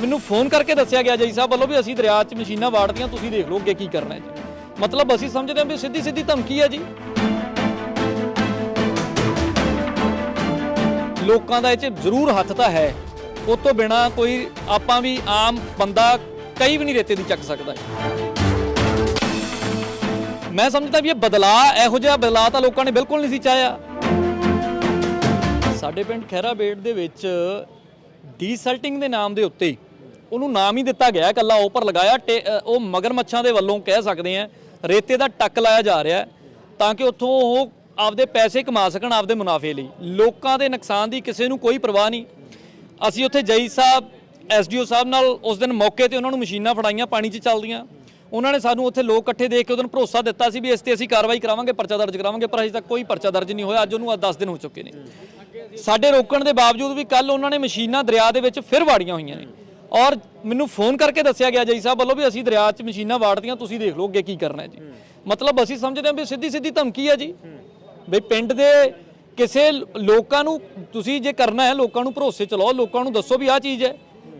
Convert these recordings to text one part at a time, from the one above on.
ਮੈਨੂੰ ਫੋਨ ਕਰਕੇ ਦੱਸਿਆ ਗਿਆ ਜੀ ਸਾਹਿਬ ਵੱਲੋਂ ਵੀ ਅਸੀਂ ਦਰਿਆ 'ਚ ਮਸ਼ੀਨਾਂ ਵਾੜਦੀਆਂ, ਤੁਸੀਂ ਦੇਖ ਲਓ ਅੱਗੇ ਕੀ ਕਰਨਾ ਹੈ ਜੀ। ਮਤਲਬ ਅਸੀਂ ਸਮਝਦੇ ਹਾਂ ਵੀ ਸਿੱਧੀ ਸਿੱਧੀ ਧਮਕੀ ਹੈ ਜੀ। ਲੋਕਾਂ ਦਾ ਇਹ 'ਚ ਜ਼ਰੂਰ ਹੱਥ ਤਾਂ ਹੈ। ਉਹ ਤੋਂ ਬਿਨਾ ਕੋਈ ਆਪਾਂ ਵੀ ਆਮ ਬੰਦਾ ਕਈ ਵੀ ਨਹੀਂ ਰੇਤੇ ਦੀ ਚੱਕ ਸਕਦਾ ਮੈਂ ਸਮਝਦਾ ਵੀ ਇਹ ਬਦਲਾਅ, ਇਹੋ ਜਿਹਾ ਬਦਲਾਅ ਤਾਂ ਲੋਕਾਂ ਨੇ ਬਿਲਕੁਲ ਨਹੀਂ ਸੀ ਚਾਹਿਆ। ਸਾਡੇ ਪਿੰਡ ਖਹਿਰਾ ਦੇ ਵਿੱਚ ਡੀਸਲਟਿੰਗ ਦੇ ਨਾਮ ਦੇ ਉੱਤੇ ਉਹਨੂੰ ਨਾਮ ਹੀ ਦਿੱਤਾ ਗਿਆ ਇਕੱਲਾ ਉੱਪਰ ਲਗਾਇਆ ਟੇ- ਅ, ਉਹ ਮਗਰਮੱਛਾਂ ਦੇ ਵੱਲੋਂ ਕਹਿ ਸਕਦੇ ਆ ਰੇਤੇ ਦਾ ਟੱਕ ਲਾਇਆ ਜਾ ਰਿਹਾ ਤਾਂ ਕਿ ਉੱਥੋਂ ਉਹ ਆਪਦੇ ਪੈਸੇ ਕਮਾ ਸਕਣ ਆਪਦੇ ਮੁਨਾਫੇ ਲਈ। ਲੋਕਾਂ ਦੇ ਨੁਕਸਾਨ ਦੀ ਕਿਸੇ ਨੂੰ ਕੋਈ ਪਰਵਾਹ ਨਹੀਂ। ਅਸੀਂ ਉੱਥੇ ਜਈ ਸਾਹਿਬ ਐਸਡੀਓ ਸਾਹਿਬ ਨਾਲ ਉਸ ਦਿਨ ਮੌਕੇ ਤੇ ਉਹਨਾਂ ਨੂੰ ਮਸ਼ੀਨਾਂ ਫੜਾਈਆਂ ਪਾਣੀ 'ਚ ਚੱਲਦੀਆਂ। ਉਹਨਾਂ ਨੇ ਸਾਨੂੰ ਉੱਥੇ ਲੋਕ ਇਕੱਠੇ ਦੇਖ ਕੇ ਉਹਨਾਂ ਨੂੰ ਭਰੋਸਾ ਦਿੱਤਾ ਸੀ ਵੀ ਇਸ ਤੇ ਅਸੀਂ ਕਾਰਵਾਈ ਕਰਾਵਾਂਗੇ ਪਰਚਾ ਦਰਜ ਕਰਾਵਾਂਗੇ ਪਰ ਅਜੇ ਤੱਕ ਕੋਈ ਪਰਚਾ ਦਰਜ ਨਹੀਂ ਹੋਇਆ ਅੱਜ ਉਹਨੂੰ ਅੱਜ 10 ਦਿਨ ਹੋ ਚੁੱਕੇ ਨੇ। ਸਾਡੇ ਰੋਕਣ ਦੇ ਬਾਵਜੂਦ ਵੀ ਕੱਲ ਉਹਨਾਂ ਨੇ ਮਸ਼ੀਨਾਂ ਦਰਿਆ ਦੇ ਵਿੱਚ ਫਿਰ ਵਾੜੀਆਂ ਹੋਈਆਂ ਨੇ। ਔਰ ਮੈਨੂੰ ਫੋਨ ਕਰਕੇ ਦੱਸਿਆ ਗਿਆ ਜੀ ਸਾਹਿਬ ਵੱਲੋਂ ਵੀ ਅਸੀਂ ਦਰਿਆ 'ਚ ਮਸ਼ੀਨਾਂ ਵਾੜਦੀਆਂ, ਤੁਸੀਂ ਦੇਖ ਲਓ ਅੱਗੇ ਕੀ ਕਰਨਾ ਹੈ ਜੀ। ਮਤਲਬ ਅਸੀਂ ਸਮਝਦੇ ਹਾਂ ਵੀ ਸਿੱਧੀ ਸਿੱਧੀ ਧਮਕੀ ਹੈ ਜੀ। ਵੀ ਪਿੰਡ ਦੇ ਕਿਸੇ ਲੋਕਾਂ ਨੂੰ ਤੁਸੀਂ ਜੇ ਕਰਨਾ ਹੈ, ਲੋਕਾਂ ਨੂੰ ਭਰੋਸੇ ਚ ਲਾਓ ਲੋਕਾਂ ਨੂੰ ਦੱਸੋ ਵੀ ਆਹ ਚੀਜ਼ ਹੈ।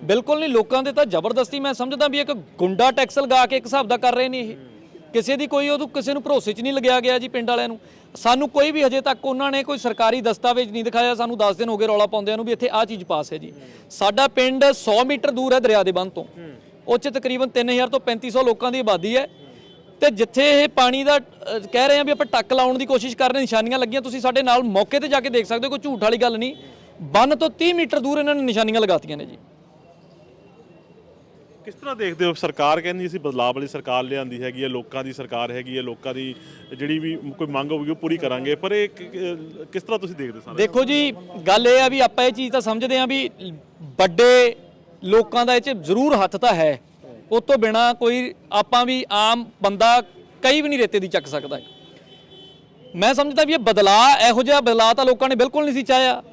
ਬਿਲਕੁਲ ਨਹੀਂ, ਲੋਕਾਂ ਦੇ ਤਾਂ ਜ਼ਬਰਦਸਤੀ ਮੈਂ ਸਮਝਦਾ ਵੀ ਇੱਕ ਗੁੰਡਾ ਟੈਕਸ ਲਗਾ ਕੇ ਇੱਕ ਹਿਸਾਬ ਦਾ ਕਰ ਰਹੇ ਨੇ ਇਹ। ਕਿਸੇ ਦੀ ਕੋਈ ਉਹ ਕਿਸੇ ਨੂੰ ਭਰੋਸੇ 'ਚ ਨਹੀਂ ਲੱਗਿਆ ਗਿਆ ਜੀ ਪਿੰਡ ਵਾਲਿਆਂ ਨੂੰ। ਸਾਨੂੰ ਕੋਈ ਵੀ ਹਜੇ ਤੱਕ ਉਹਨਾਂ ਨੇ ਕੋਈ ਸਰਕਾਰੀ ਦਸਤਾਵੇਜ਼ ਨਹੀਂ ਦਿਖਾਇਆ, ਸਾਨੂੰ 10 ਦਿਨ ਹੋ ਗਏ ਰੌਲਾ ਪਾਉਂਦਿਆਂ ਨੂੰ ਵੀ ਇੱਥੇ ਆਹ ਚੀਜ਼ ਪਾਸ ਹੈ ਜੀ। ਸਾਡਾ ਪਿੰਡ 100 ਮੀਟਰ ਦੂਰ ਹੈ ਦਰਿਆ ਦੇ ਬੰਨ ਤੋਂ। ਉਹ 'ਚ ਤਕਰੀਬਨ 3000 ਤੋਂ 3500 ਲੋਕਾਂ ਦੀ ਆਬਾਦੀ ਹੈ। ਤੇ ਜਿੱਥੇ ਇਹ ਪਾਣੀ ਦਾ ਕਹਿ ਰਹੇ ਆ ਵੀ ਆਪਾਂ ਟੱਕ ਲਾਉਣ ਦੀ ਕੋਸ਼ਿਸ਼ ਕਰ ਰਹੇ, ਨਿਸ਼ਾਨੀਆਂ ਲੱਗੀਆਂ, ਤੁਸੀਂ ਸਾਡੇ ਨਾਲ ਮੌਕੇ ਤੇ ਜਾ ਕੇ ਦੇਖ ਸਕਦੇ ਹੋ, ਕੋਈ ਝੂਠ ਵਾਲੀ ਗੱਲ ਨਹੀਂ। ਬੰਨ ਤੋਂ 30 ਮੀਟਰ ਦੂਰ ਇਹਨਾਂ ਨੇ ਨਿਸ਼ਾਨੀਆਂ ਲਗਾਤੀਆਂ ਨੇ ਜੀ। ਕਿਸ ਤਰ੍ਹਾਂ ਦੇਖਦੇ ਹੋ ਸਰਕਾਰ ਕਹਿੰਦੀ ਅਸੀਂ ਬਦਲਾਅ ਵਾਲੀ ਸਰਕਾਰ ਲਿਆਂਦੀ ਹੈਗੀ ਹੈ, ਲੋਕਾਂ ਦੀ ਸਰਕਾਰ ਹੈਗੀ ਹੈ, ਲੋਕਾਂ ਦੀ ਜਿਹੜੀ ਵੀ ਕੋਈ ਮੰਗ ਹੋਊਗੀ ਉਹ ਪੂਰੀ ਕਰਾਂਗੇ, ਪਰ ਇਹ ਕਿ- ਕਿ- ਕਿਸ ਤਰ੍ਹਾਂ ਤੁਸੀਂ ਦੇਖਦੇ ਸਾਰੇ ਦੇਖੋ ਜੀ, ਗੱਲ ਇਹ ਆ ਵੀ ਆਪਾਂ ਇਹ ਚੀਜ਼ ਤਾਂ ਸਮਝਦੇ ਆ ਵੀ ਵੱਡੇ ਲੋਕਾਂ ਦਾ ਇਹ 'ਚ ਜ਼ਰੂਰ ਹੱਥ ਤਾਂ ਹੈ। ਉਹ ਤੋਂ ਬਿਨਾ ਕੋਈ ਆਪਾਂ ਵੀ ਆਮ ਬੰਦਾ ਕਈ ਵੀ ਨਹੀਂ ਰੇਤੇ ਦੀ ਚੱਕ ਸਕਦਾ। ਮੈਂ ਸਮਝਦਾ ਵੀ ਇਹ ਬਦਲਾਅ, ਇਹੋ ਜਿਹਾ ਬਦਲਾਅ ਤਾਂ ਲੋਕਾਂ ਨੇ ਬਿਲਕੁਲ ਨਹੀਂ ਸੀ ਚਾਹਿਆ।